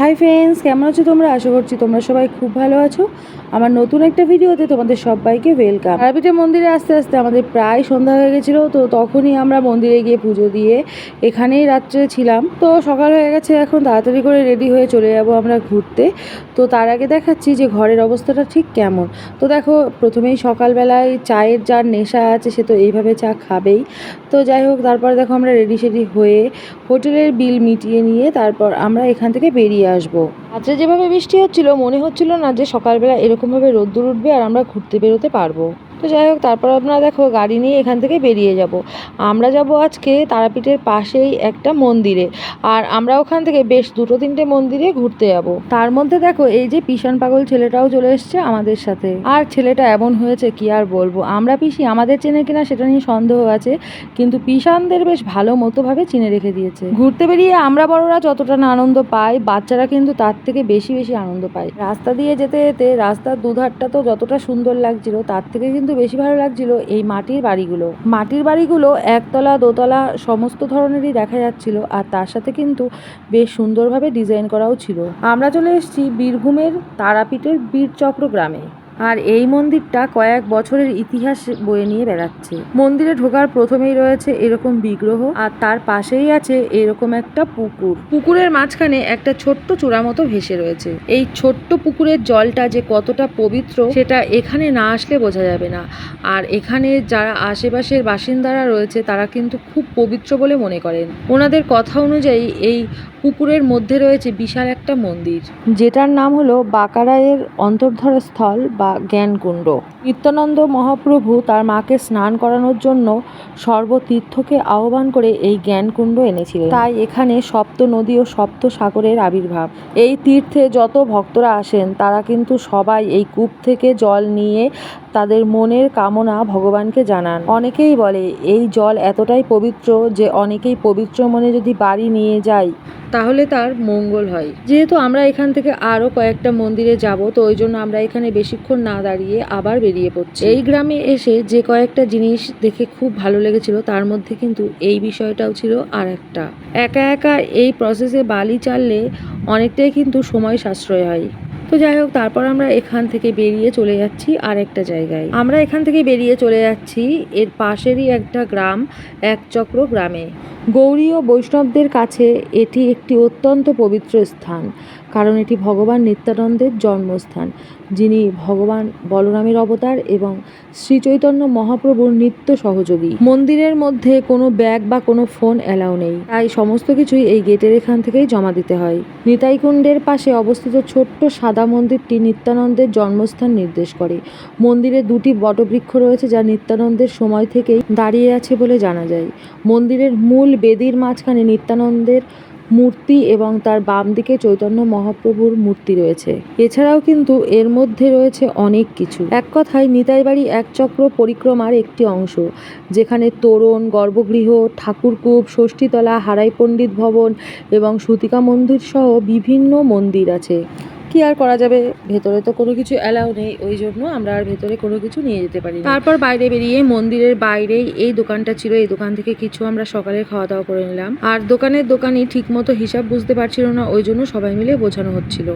Hi friends কেমন আছো তোমরা? আশা করছি তোমরা সবাই খুব ভালো আছো। আমার নতুন একটা ভিডিওতে তোমাদের সবাইকে ওয়েলকাম তারাপীঠের মন্দিরে আস্তে আস্তে আমাদের প্রায় সন্ধ্যা হয়ে গেছিল, তো তখনই আমরা মন্দিরে গিয়ে পুজো দিয়ে এখানেই রাত্রে ছিলাম। তো সকাল হয়ে গেছে, এখন তাড়াতাড়ি করে রেডি হয়ে চলে যাব আমরা ঘুরতে। তো তার আগে দেখাচ্ছি যে ঘরের অবস্থাটা ঠিক কেমন। তো দেখো, প্রথমেই সকালবেলায় চায়ের যার নেশা আছে, সে তো এইভাবে চা খাবেই। তো যাই হোক, তারপর দেখো আমরা রেডি সেডি হয়ে হোটেলের বিল মিটিয়ে নিয়ে তারপর আমরা এখান থেকে বেরিয়ে আসব। রাত্রে যেভাবে বৃষ্টি হচ্ছিল, মনে হচ্ছিল না যে সকালবেলা এরকমভাবে রোদ্দুর উঠবে আর আমরা ঘুরতে বেরোতে পারব। তো যাই হোক, তারপর আপনারা দেখো গাড়ি নিয়ে এখান থেকে বেরিয়ে যাব। আমরা যাব আজকে তারাপীঠের পাশেই একটা মন্দিরে আর আমরা ওখান থেকে বেশ দুটো তিনটে মন্দিরে ঘুরতে যাব। তার মধ্যে দেখো এই যে পিষান পাগল ছেলেটাও চলে এসছে আমাদের সাথে। আর ছেলেটা এমন হয়েছে, কি আর বলব? আমরা পিসি আমাদের চেনে কিনা সেটা নিয়ে সন্দেহ আছে, কিন্তু পিষানদের বেশ ভালো মতোভাবে চিনে রেখে দিয়েছে। ঘুরতে বেরিয়ে আমরা বড়রা যতটা না আনন্দ পাই, বাচ্চারা কিন্তু তার থেকে বেশি বেশি আনন্দ পায়। রাস্তা দিয়ে যেতে যেতে রাস্তার দুধারটা তো যতটা সুন্দর লাগছিল, তার থেকে কিন্তু বেশি ভালো লাগছিল এই মাটির বাড়িগুলো। মাটির বাড়িগুলো একতলা, দোতলা সমস্ত ধরনেরই দেখা যাচ্ছিল আর তার সাথে কিন্তু বেশ সুন্দরভাবে ডিজাইন করাও ছিল। আমরা চলে এসেছি বীরভূমের তারাপীঠের বীরচক্র গ্রামে। আর এই মন্দিরটা কয়েক বছরের ইতিহাস বয়ে নিয়ে বেড়াচ্ছে। মন্দিরে ঢোকার প্রথমেই রয়েছে এরকম বিগ্রহ, আর তার পাশেই আছে এরকম একটা পুকুর। পুকুরের মাঝখানে একটা ছোট্ট চূড়া মতো ভেসে রয়েছে। এই ছোট্ট পুকুরের জলটা যে কতটা পবিত্র, সেটা এখানে না আসলে বোঝা যাবে না। আর এখানে যারা আশেপাশের বাসিন্দারা রয়েছে, তারা কিন্তু খুব পবিত্র বলে মনে করেন। ওনাদের কথা অনুযায়ী এই পুকুরের মধ্যে রয়েছে বিশাল একটা মন্দির। যেটার নাম হলো বাকারায়ের অন্তর্ধর স্থল বা জ্ঞানকুণ্ড নিত্যানন্দ মহাপ্রভু তার মাকে স্নান করানোর জন্য সর্বতীর্থকে আহ্বান করে এই জ্ঞানকুণ্ড এনেছিলেন। তাই এখানে সপ্ত নদী ও সপ্ত সাগরের আবির্ভাব। এই তীর্থে যত ভক্তরা আসেন, তারা কিন্তু সবাই এই কূপ থেকে জল নিয়ে তাদের মনের কামনা ভগবানকে জানান। অনেকেই বলে, এই জল এতটাই পবিত্র যে অনেকেই পবিত্র মনে যদি বাড়ি নিয়ে যায়, তাহলে তার মঙ্গল হয়। যেহেতু আমরা এখান থেকে আরও কয়েকটা মন্দিরে যাব, তো ওই জন্য আমরা এখানে বেশিক্ষণ না দাঁড়িয়ে আবার বেরিয়ে পড়ছি। এই গ্রামে এসে যে কয়েকটা জিনিস দেখে খুব ভালো লেগেছিল, তার মধ্যে কিন্তু এই বিষয়টাও ছিল আর একটা একা একা এই প্রসেসে বালি চাললে অনেকটাই কিন্তু সময় সাশ্রয় হয়। তো যাই হোক, তারপর আমরা এখান থেকে বেরিয়ে চলে যাচ্ছি আর একটা জায়গায়। আমরা এখান থেকে বেরিয়ে চলে যাচ্ছি এর পাশেরই একটা গ্রাম একচক্র গ্রামে। গৌরী ও বৈষ্ণবদের কাছে এটি একটি অত্যন্ত পবিত্র স্থান। কারণ এটি ভগবান নিত্যানন্দের জন্মস্থান, যিনি ভগবান বলরামের অবতার এবং শ্রী চৈতন্য মহাপ্রভুর নিত্য সহযোগী। মন্দিরের মধ্যে কোনো ব্যাগ বা কোনো ফোন অ্যালাউ নেই। তাই সমস্ত কিছুই এই গেটের এখান থেকেই জমা দিতে হয়। নিতাইকুণ্ডের পাশে অবস্থিত ছোট্ট সাদা মন্দিরটি নিত্যানন্দের জন্মস্থান নির্দেশ করে। মন্দিরে দুটি বটবৃক্ষ রয়েছে যা নিত্যানন্দের সময় থেকেই দাঁড়িয়ে আছে বলে জানা যায়। মন্দিরের মূল বেদির মাঝখানে নিত্যানন্দের মূর্তি এবং তার বাম দিকে চৈতন্য মহাপ্রভুর মূর্তি রয়েছে। এছাড়াও কিন্তু এর মধ্যে রয়েছে অনেক কিছু। এক কথায় নিতাই বাড়ি এক চক্র পরিক্রমার একটি অংশ, যেখানে তোরণ, গর্ভগৃহ, ঠাকুরকূপ, ষষ্ঠীতলা, হারাই পণ্ডিত ভবন এবং সুতিকা মন্দির সহ বিভিন্ন মন্দির আছে। কি আর করা যাবে? ভেতরে তো কোনো কিছু অ্যালাউ নেই, ওই জন্য আমরা আর ভেতরে কোনো কিছু নিয়ে যেতে পারি তারপর বাইরে বেরিয়ে মন্দিরের বাইরেই এই দোকানটা ছিল, এই দোকান থেকে কিছু আমরা সকালে খাওয়া দাওয়া করে নিলাম। আর দোকানের দোকানি ঠিক মতো হিসাব বুঝতে পারছিল না, ওই জন্য সবাই মিলে বোঝানো হচ্ছিল।